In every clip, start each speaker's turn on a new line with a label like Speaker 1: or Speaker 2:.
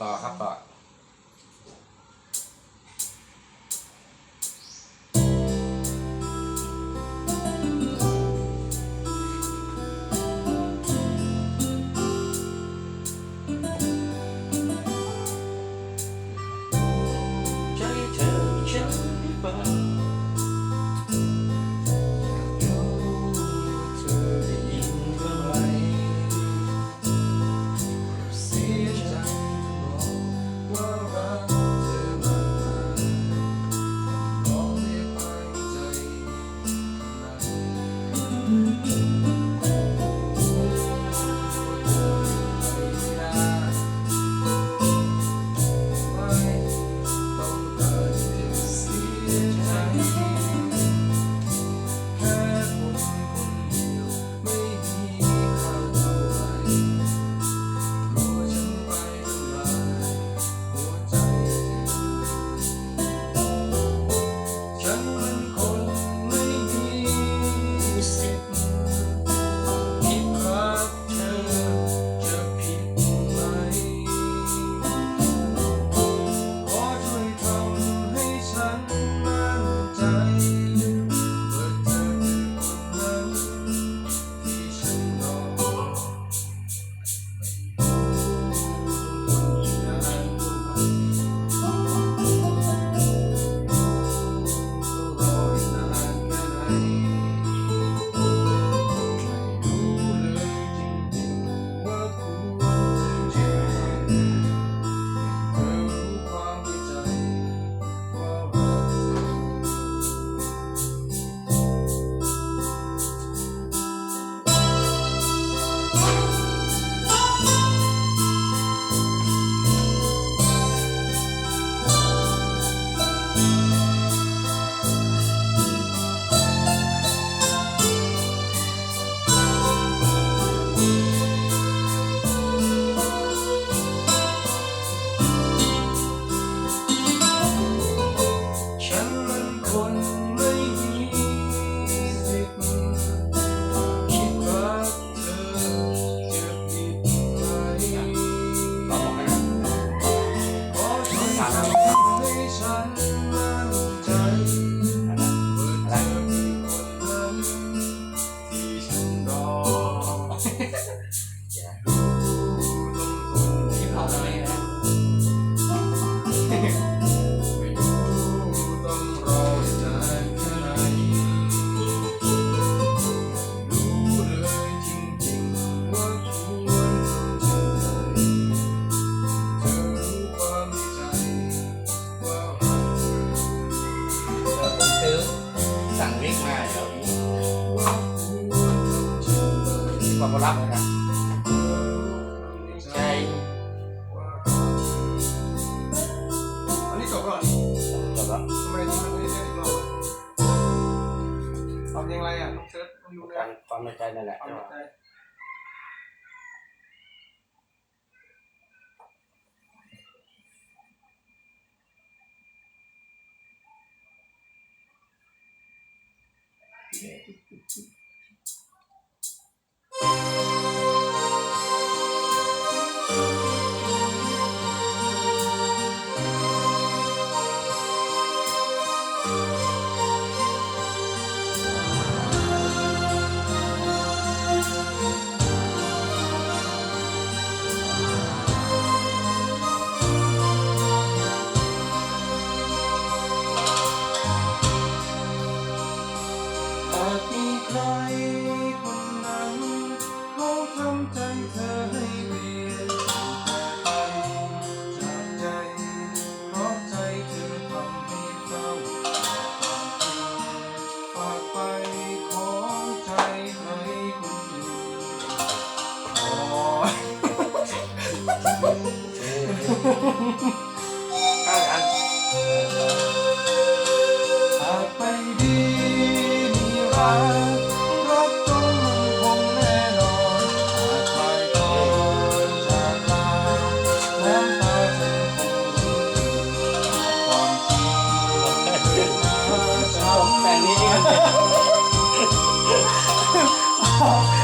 Speaker 1: ต่อครับต่อ
Speaker 2: 啥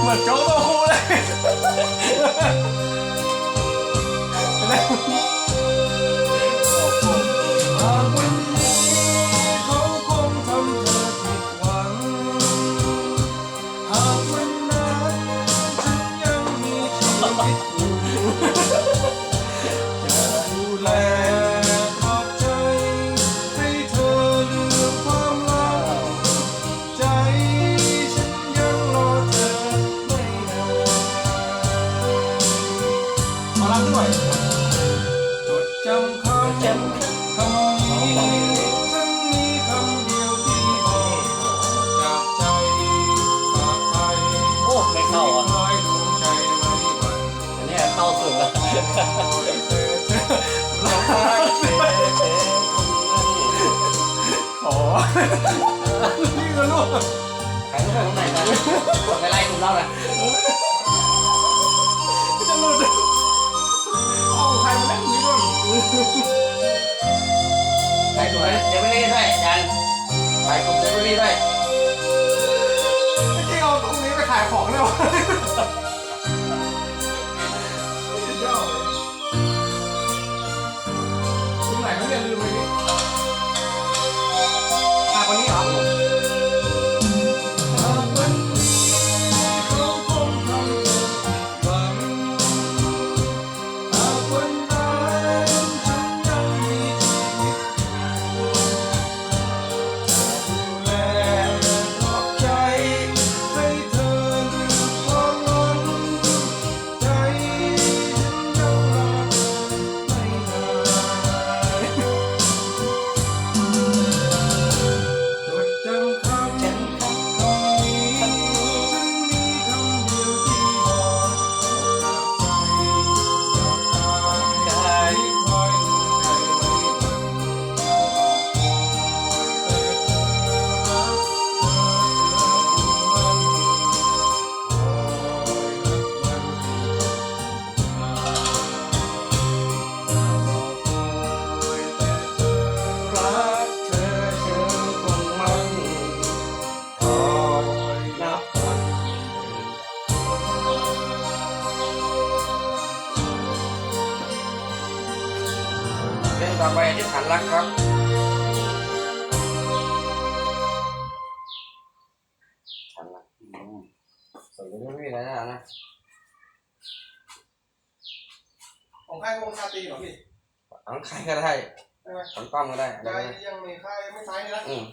Speaker 2: เหมือนโจ๊กตัวคูเลยำ
Speaker 1: คำ
Speaker 3: จำ
Speaker 1: คำนี้ฉันมีคำเดียวที่บอกจากใจฝากไป
Speaker 3: โอ้ไม่เข้าอะ
Speaker 1: คอยดวงใจไว้วัน
Speaker 3: อันนี้เข้าสุดละ
Speaker 1: ขอนี่ก็ลูก
Speaker 3: ใครรู้ไปตรงไหนนะไปไล่คุณเล่าเลย
Speaker 1: จะหลุด ใครมาเล่นนี้บ้าง
Speaker 3: ใครถูกไหมเดวิลลี่ด้วยยันใครถูกเดวิลลี่ด้วย
Speaker 1: ไม่ได้เอาตรงนี้ไปขายของเลยวะ รักครั
Speaker 3: บฐานรักอืมสวยไม่มีอะไรนะนะ
Speaker 1: ของค่ายวงคาตีเหรอพี่
Speaker 3: ของใครก็ได้
Speaker 1: ใช่ไหม
Speaker 3: ของกล้องก็ได้อะไร
Speaker 1: ใจ
Speaker 3: ก็ได้
Speaker 1: ยังไม่ค่ายไม่ซ้ายนี่นะ
Speaker 3: อืม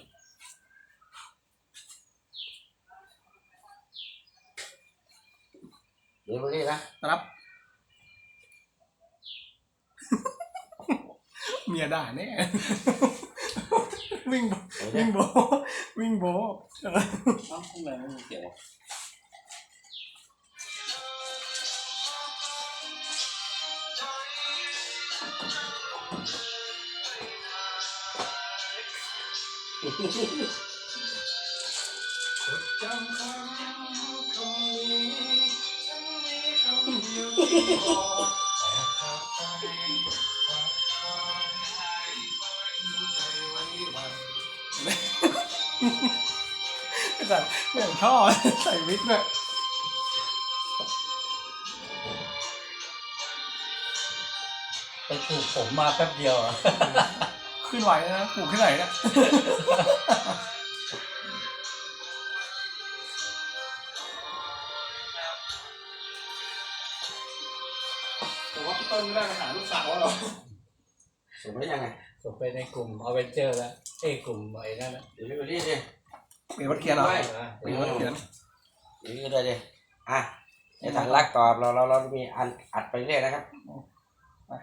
Speaker 3: เดวิลลี่นะ
Speaker 1: รับ เมียด่าแน่ วิ่งโบ
Speaker 3: เดี๋ยว
Speaker 1: วิ่งโบวิ่งโบ
Speaker 3: เอ้าทำไมไม่มีเสียงวะ
Speaker 1: จำคำคำนี้ฉันมีคำเดียวที่บอก แต่เหมือนท่อใส่วิกด้วย
Speaker 3: ไปปลูกผมมาแป๊บเดียวอะ
Speaker 1: ขึ้นไหวนะปลูกที่ไหนเนี่ยผมว่าพี่ต้นไม่ได้ไปหาลูกสาวหรอ
Speaker 3: สูงได้ยังไง
Speaker 4: ส่งไปในกลุ่มอเวนเจอร์แล้ว เอ้ยกลุ่มไอ้นั่นนะ
Speaker 3: เดวิลลี่ดิ
Speaker 1: เปลี่ยนวัดเขียนเหรอ
Speaker 3: ไม่
Speaker 1: เปลี่ยนวัดเขียน
Speaker 3: เดวิลลี่เลยดิอะในฐานรักตอบเราเราเรามีอันอัดไปเรื่อยนะครับ
Speaker 1: ไม่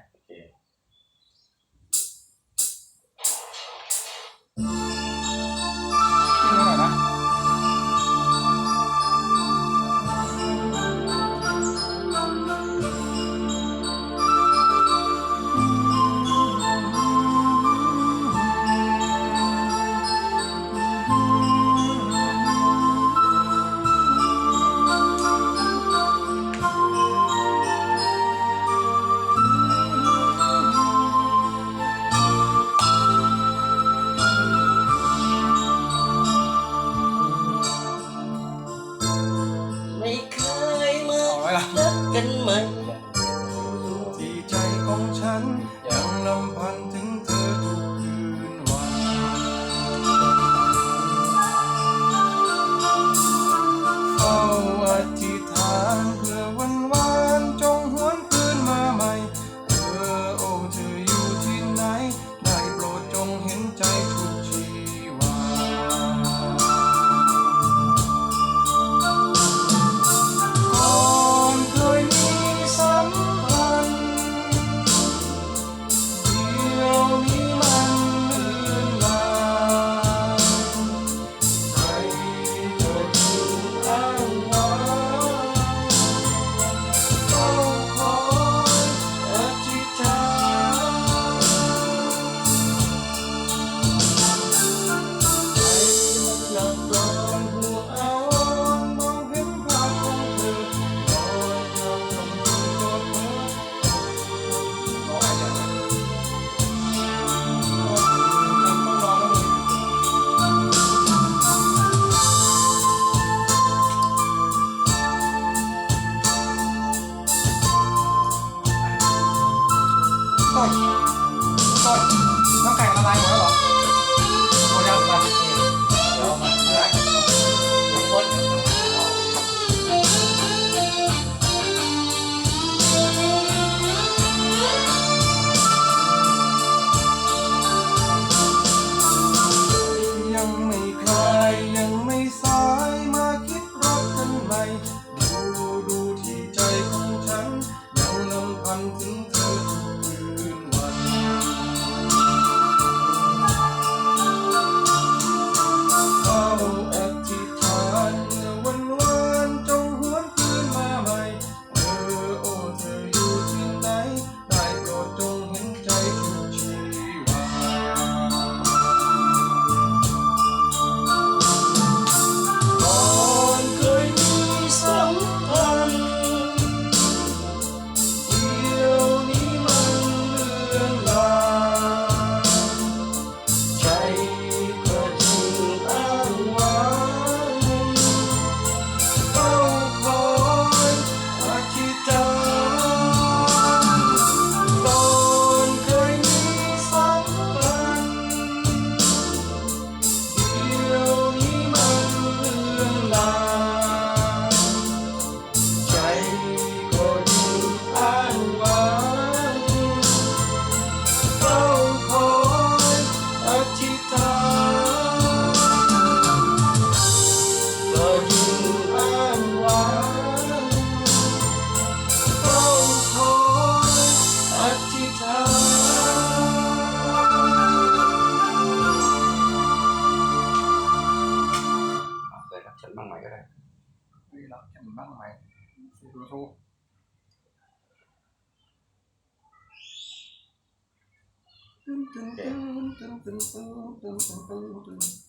Speaker 1: 对，我想分，对。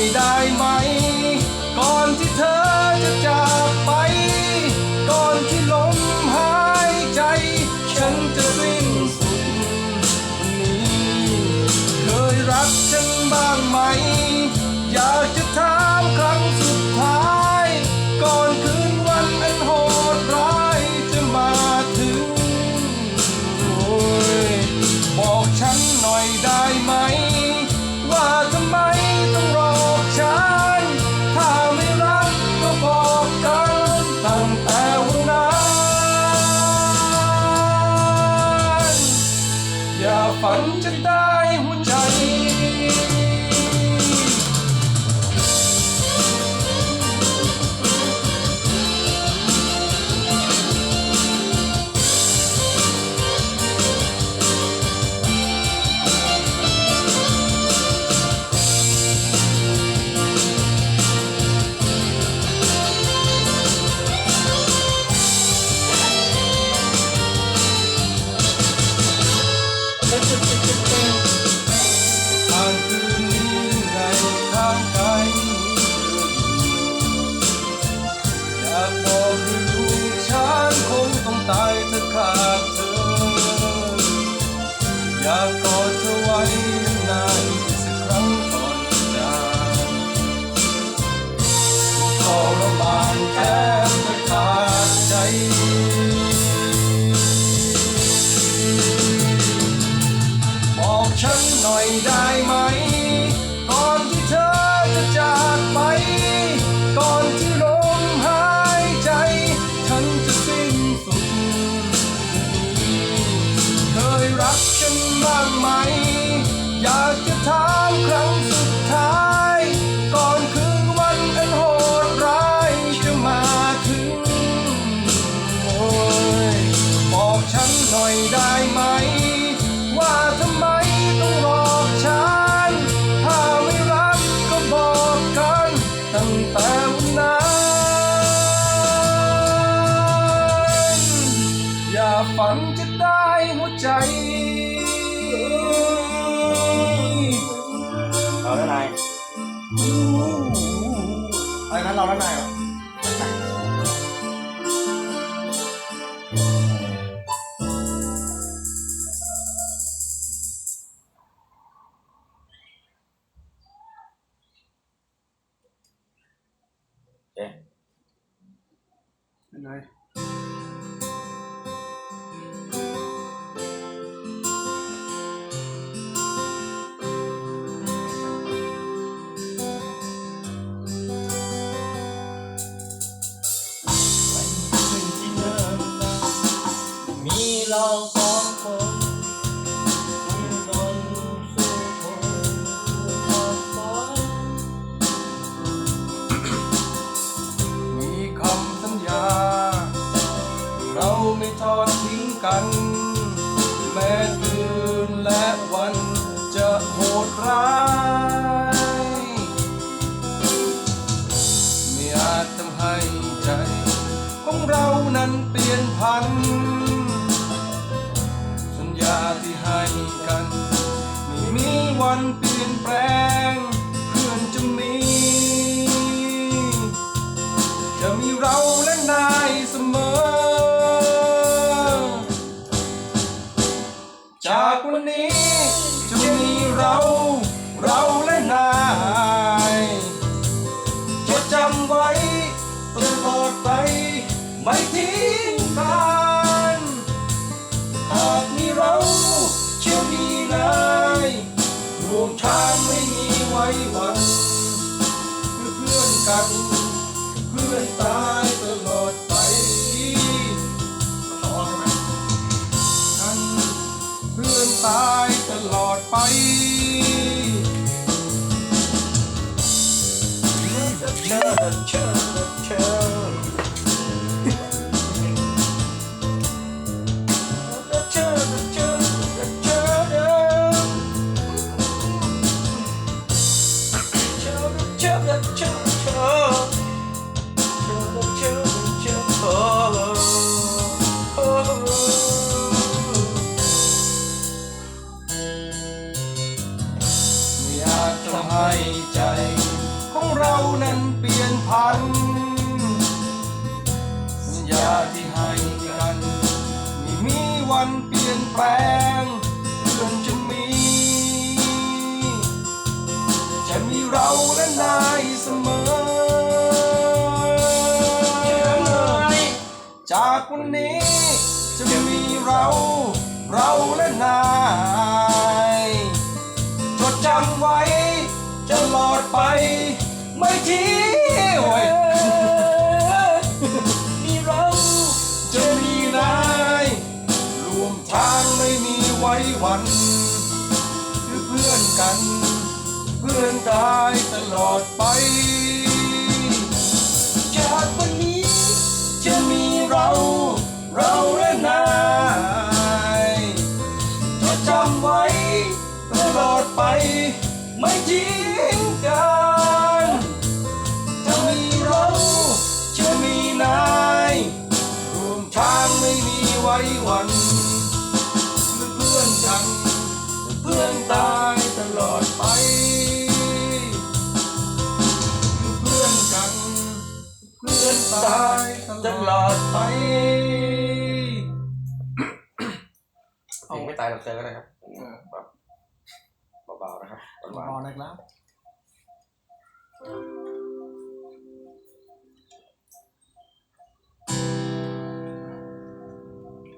Speaker 1: Lady. ะ
Speaker 3: มี
Speaker 1: เราและ
Speaker 4: นา
Speaker 1: ยเสมอ จากวันนี้จะมีเรา เราและนายจดจำไว้ตลอดไป ไม่ทิ้งกันหากมีเราเชื่อมีนายรวมทางไม่มีไว้วัน เพื่อนกัน พื่อนตายตลอดไปฉันเพื่อนตายตลอดไป
Speaker 3: เลิ
Speaker 1: ก เราและนายจดจำไว้จะหลอดไป ไม่ทิ้งไว้มีเราจะมีนายรวมทางไม่มีไว้วันคือเพื่อนกัน เพื่อนได้ตลอดไป ไปไม่ทิ้งกันจะมีเราจะมีนายรวมทางไม่มีไว้วันเพื่อนกันเพื่อนตายตลอดไปเพื่อนกันเพื่อนตายตลอดไป
Speaker 3: เอาไม่
Speaker 1: ตา
Speaker 3: ย
Speaker 1: หรอกเจอก็ไนะครับ অনেক লাভ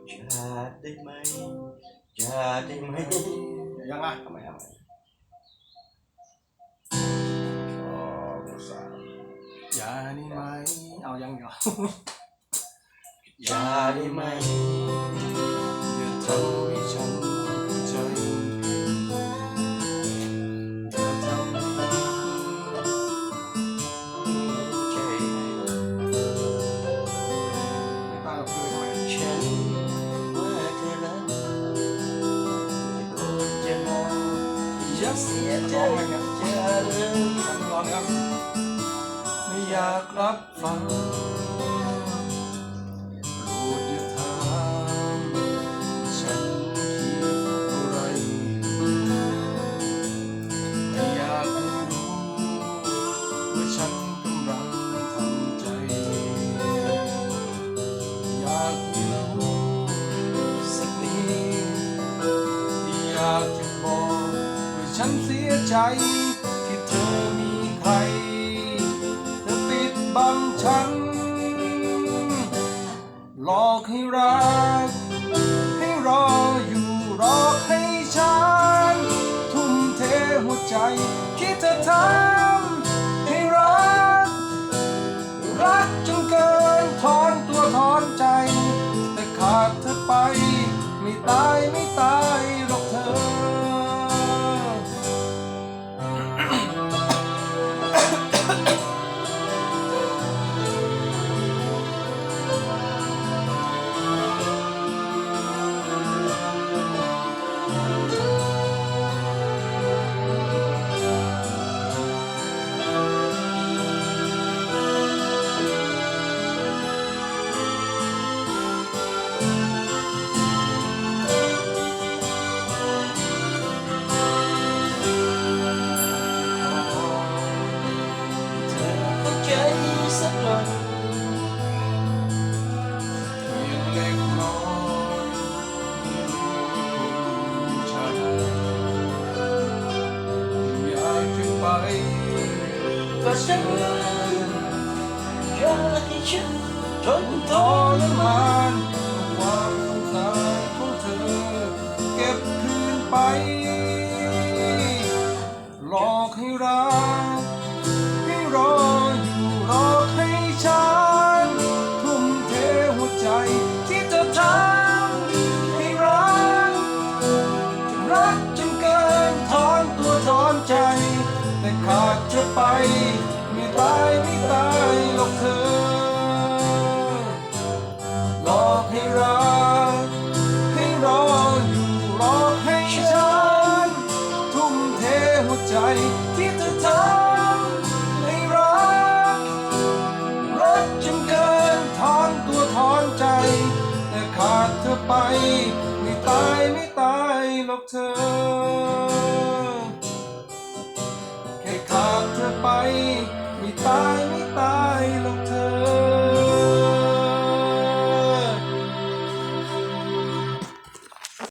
Speaker 1: Cha thích mấy Cha thích mấy. Giang lại mẹ mày Dạ đi mấy. Ờ dân rồi Dạ đi mấy. party. Bye.